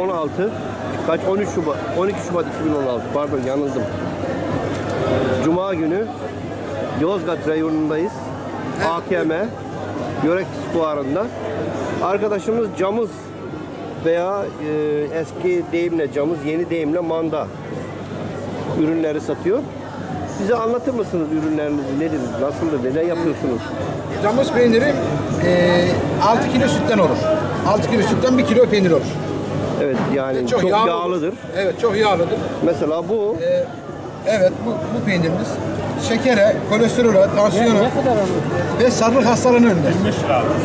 16 kaç 13 Şubat 12 Şubat 2016 pardon yanıldım. Cuma günü Yozgat reyonundayız. AKM Yörek Fuarı'nda. Arkadaşımız camız veya e, eski deyimle camız, yeni deyimle manda ürünleri satıyor. Bize anlatır mısınız ürünlerinizi? Nedir? Nasıldır? Neler yapıyorsunuz? Camus peyniri e, 6 kilo sütten olur. 6 kilo sütten 1 kilo peynir olur. Evet yani çok, yağlı olur. yağlıdır. Evet çok yağlıdır. Mesela bu E, evet bu, bu peynirimiz şekere, kolesterole, tansiyona ve sarılık hastalığını önler.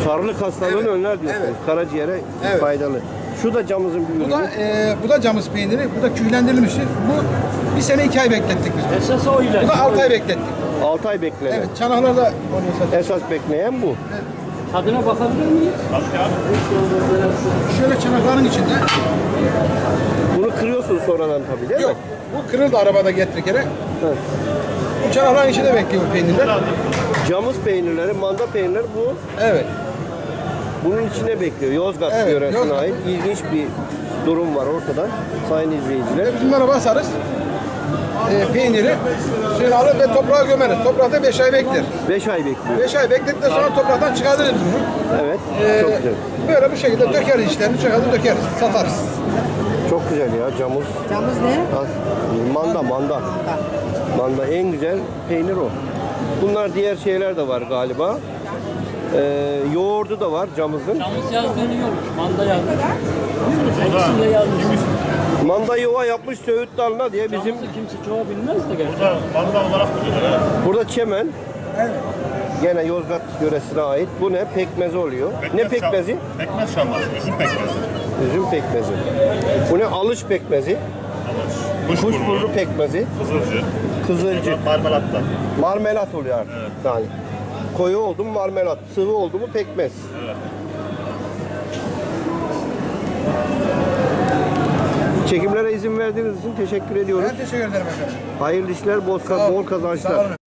sarılık hastalığını Evet, önler diyorsunuz. evet. Karaciğere Evet. faydalı. Şu da camımızın bir Bu ürünü. da e, bu da camus peyniri. Bu da kühlendirilmiştir. Bu bir sene iki ay beklettik biz. Esas o ilaç. Bu da 6 ay beklettik. 6 ay beklenen. Evet çanaklarda oluyor zaten. Esas bekleyen bu. Tadına bakabilir miyiz? Şöyle çanakların içinde. Bunu kırıyorsun sonradan tabii değil Yok. mi? Bu kırıldı arabada getirirken. Evet. Bu çanakların içinde bekliyor bu peynirler. Camız peynirleri, manda peynirleri bu Evet. bunun içine bekliyor. Yozgat Evet, yöresine Yozgat. ait ilginç bir durum var ortada. Sayın izleyiciler. Biz bunlara basarız. E, peyniri suyunu alır ve toprağa gömeriz. Toprakta 5 ay bekler. 5 ay bekliyor. 5 ay bekledikten sonra topraktan çıkartırız bunu. Evet. E, Çok güzel. böyle bu şekilde dökeriz işlerini, çıkartıp dökeriz, satarız. Çok güzel ya camuz. Camız ne? Az- Manda, manda. Manda en güzel peynir o. Bunlar diğer şeyler de var galiba. Ee, yoğurdu da var camızın. Yalnız yazdığını yiyormuş. Manda yazmış. Hepsinde yazmış. Manda yuva yapmış Söğüt Dalına diye bizim Bizim kimse çoğu bilmez de gerçi. Burada manda olarak evet. burada çemen. Gene Yozgat yöresine ait. Bu ne? Pekmez oluyor. ne Pekmez pekmezi? Pekmez şalması, üzüm pekmezi. Üzüm pekmezi. Bu ne? Alış pekmezi. Kuşburnu, Kuşburnu pekmezi. kızılcı, Kızılcı. marmelatla. Marmelat oluyor artık. Yani koyu oldu mu marmelat, sıvı oldu mu pekmez. Çekimlere izin verdiğiniz için teşekkür ediyoruz. Ben teşekkür ederim efendim. Hayırlı işler, bol, bol kazançlar.